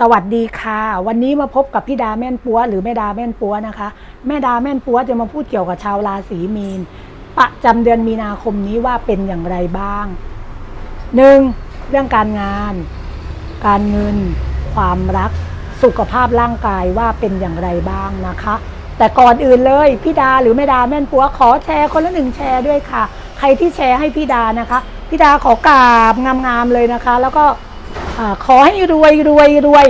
สวัสดีค่ะ วันนี้มาพบกับพี่ดาแม่นปัวหรือแม่ดาแม่นปัวนะคะ แม่ดาแม่นปัวจะมาพูดเกี่ยวกับชาวราศีมีน ประจำเดือนมีนาคมนี้ว่าเป็นอย่างไรบ้างหนึ่งเรื่องการงาน การเงิน ความรัก สุขภาพร่างกายว่าเป็นอย่างไรบ้างนะคะ แต่ก่อนอื่นเลยพี่ดาหรือแม่ดาแม่นปัวขอแชร์คนละหนึ่งแชร์ด้วยค่ะ ใครที่แชร์ให้พี่ดานะคะพี่ดาขอกราบงามๆเลยนะคะ แล้วก็ ขอให้รวยรวยรวย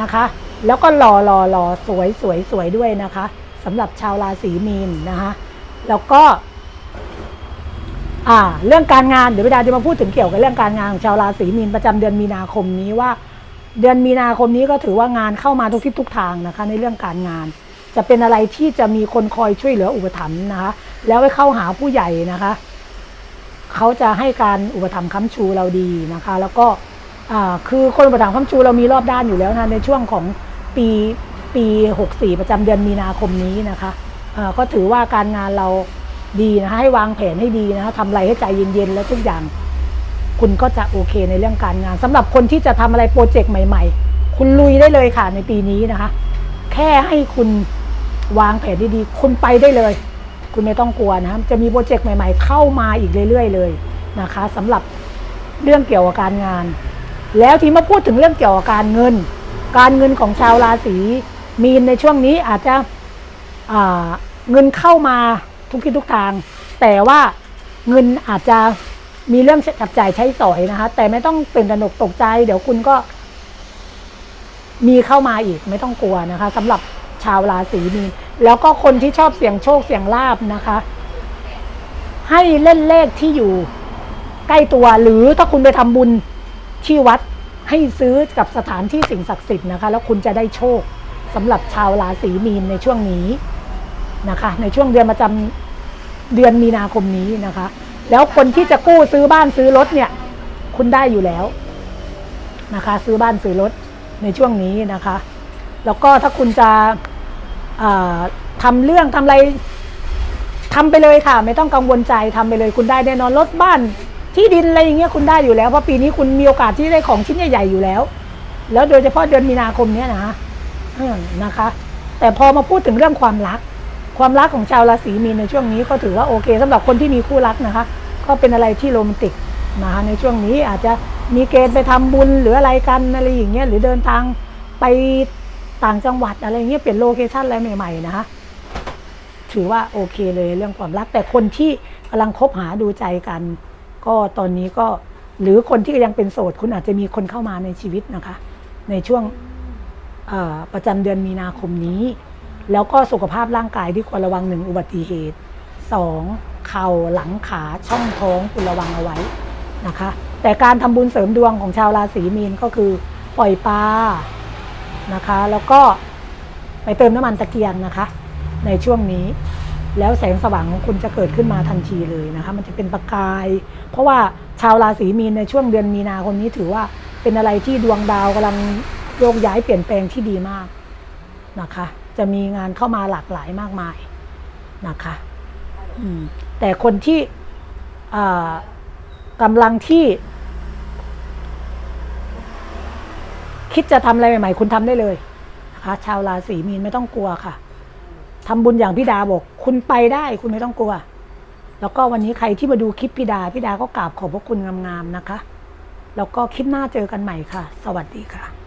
นะคะ แล้วก็หล่อหล่อหล่อสวยสวยสวยด้วยนะคะสำหรับชาวราศีมีนนะคะแล้วก็อ่าเรื่องการงานเดี๋ยวพี่ดาจะมาพูดถึงเกี่ยวกับเรื่องการงานของชาวราศีมีนประจำเดือนมีนาคมนี้ว่า เดือนมีนาคมนี้ก็ถือว่างานเข้ามาทุกทิศทุกทางนะคะ ในเรื่องการงาน จะเป็นอะไรที่จะมีคนคอยช่วยเหลืออุปถัมภ์นะคะ แล้วไปเข้าหาผู้ใหญ่นะคะ เขาจะให้การอุปถัมภ์ค้ำชูเราดีนะคะ แล้วก็ คือคนอุปถัมคำชูเรามีรอบด้านอยู่แล้วนะในช่วงของปีปี 64 ประจำเดือนมีนาคมนี้นะคะก็ถือว่าการงานเราดีนะคะให้วางแผนให้ดีนะคะทำอะไรให้ใจเย็นๆ แล้วทุกอย่างคุณก็จะโอเคในเรื่องการงานสำหรับคนที่จะทำอะไรโปรเจกต์ใหม่ ๆ คุณลุยได้เลยค่ะในปีนี้นะคะ แค่ให้คุณวางแผนดีๆคุณไปได้เลย คุณไม่ต้องกลัวนะจะมีโปรเจกต์ใหม่ ๆ เข้ามาอีกเรื่อย ๆ เลยนะคะสำหรับเรื่องเกี่ยวกับการงาน แล้วที่มาพูดถึงเรื่องเกี่ยวกับการเงิน การเงินของชาวราศีมีนในช่วงนี้อาจจะเงินเข้ามาทุกทิศทุกทาง แต่ว่าเงินอาจจะมีเรื่องจับจ่ายใช้สอยนะคะ แต่ไม่ต้องเป็นตระหนกตกใจ เดี๋ยวคุณก็มีเข้ามาอีกไม่ต้องกลัวนะคะสำหรับชาวราศีมีนแล้วก็คนที่ชอบเสี่ยงโชคเสี่ยงลาบนะคะ ให้เล่นเลขที่อยู่ใกล้ตัวหรือถ้าคุณไปทำบุญ ที่วัดให้ซื้อกับสถานที่สิ่งศักดิ์สิทธิ์นะคะ แล้วคุณจะได้โชคสำหรับชาวราศีมีนในช่วงนี้นะคะ ในช่วงเดือนประจำเดือนมีนาคมนี้นะคะ แล้วคนที่จะกู้ซื้อบ้านซื้อรถเนี่ย คุณได้อยู่แล้วนะคะ ซื้อบ้านซื้อรถในช่วงนี้นะคะ แล้วก็ถ้าคุณจะอ่าทำเรื่องทำอะไรทำไปเลยค่ะ ไม่ต้องกังวลใจทำไปเลยคุณได้แน่นอนรถบ้าน ที่ดินอะไรอย่างเงี้ยคุณได้อยู่แล้วเพราะปีนี้คุณมีโอกาสที่ได้ของชิ้นใหญ่ๆอยู่แล้ว แล้วโดยเฉพาะเดือนมีนาคมเนี้ยนะนะคะ แต่พอมาพูดถึงเรื่องความรัก ความรักของชาวราศีมีนในช่วงนี้ก็ถือว่าโอเคสำหรับคนที่มีคู่รักนะคะ ก็เป็นอะไรที่โรแมนติกนะคะในช่วงนี้อาจจะมีเกณฑ์ไปทำบุญหรืออะไรกันอะไรอย่างเงี้ยหรือเดินทางไปต่างจังหวัดอะไรเงี้ยเปลี่ยนโลเคชั่นอะไรใหม่ๆนะคะถือว่าโอเคเลยเรื่องความรักแต่คนที่กำลังคบหาดูใจกัน ก็ตอนนี้ก็หรือคนที่ยังเป็นโสด คุณอาจจะมีคนเข้ามาในชีวิตนะคะ ในช่วงประจำเดือนมีนาคมนี้ แล้วก็สุขภาพร่างกายที่ควรระวังหนึ่งอุบัติเหตุสองเข่าหลังขาช่องท้องคุณระวังเอาไว้นะคะ แต่การทำบุญเสริมดวงของชาวราศีมีนก็คือปล่อยปลานะคะ แล้วก็ไปเติมน้ำมันตะเกียงนะคะ ในช่วงนี้ แล้วแสงสว่างของคุณจะเกิดขึ้นมาทันทีเลยนะคะ มันจะเป็นประกาย เพราะว่าชาวราศีมีนในช่วงเดือนมีนาคมนี้ถือว่าเป็นอะไรที่ดวงดาวกำลังโยกย้ายเปลี่ยนแปลงที่ดีมากนะคะ จะมีงานเข้ามาหลากหลายมากมายนะคะแต่คนที่กำลังที่ คิดจะทำอะไรใหม่ ๆ คุณทำได้เลยนะคะ ชาวราศีมีนไม่ต้องกลัวค่ะ ทำบุญอย่างพี่ดาบอก คุณไปได้คุณไม่ต้องกลัว แล้วก็วันนี้ใครที่มาดูคลิปพี่ดาพี่ดาก็กราบขอบพระคุณงามๆนะคะ แล้วก็คลิปหน้าเจอกันใหม่ค่ะ สวัสดีค่ะ